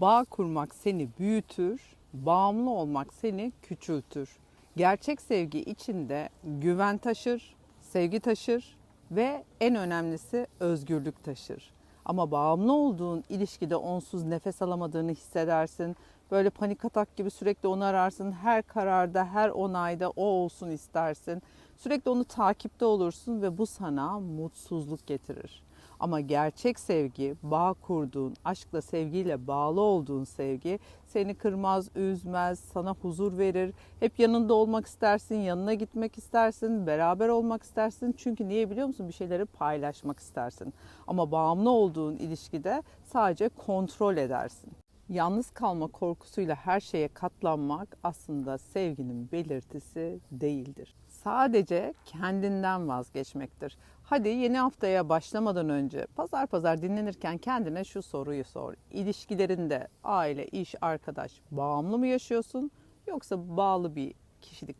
Bağ kurmak seni büyütür, bağımlı olmak seni küçültür. Gerçek sevgi içinde güven taşır, sevgi taşır ve en önemlisi özgürlük taşır. Ama bağımlı olduğun ilişkide onsuz nefes alamadığını hissedersin. Böyle panik atak gibi sürekli onu ararsın. Her kararda, her onayda o olsun istersin. Sürekli onu takipte olursun ve bu sana mutsuzluk getirir. Ama gerçek sevgi, bağ kurduğun, aşkla sevgiyle bağlı olduğun sevgi seni kırmaz, üzmez, sana huzur verir. Hep yanında olmak istersin, yanına gitmek istersin, beraber olmak istersin. Çünkü niye biliyor musun? Bir şeyleri paylaşmak istersin. Ama bağımlı olduğun ilişkide sadece kontrol edersin. Yalnız kalma korkusuyla her şeye katlanmak aslında sevginin belirtisi değildir. Sadece kendinden vazgeçmektir. Hadi yeni haftaya başlamadan önce pazar pazar dinlenirken kendine şu soruyu sor. İlişkilerinde aile, iş, arkadaş bağımlı mı yaşıyorsun yoksa bağlı bir kişilik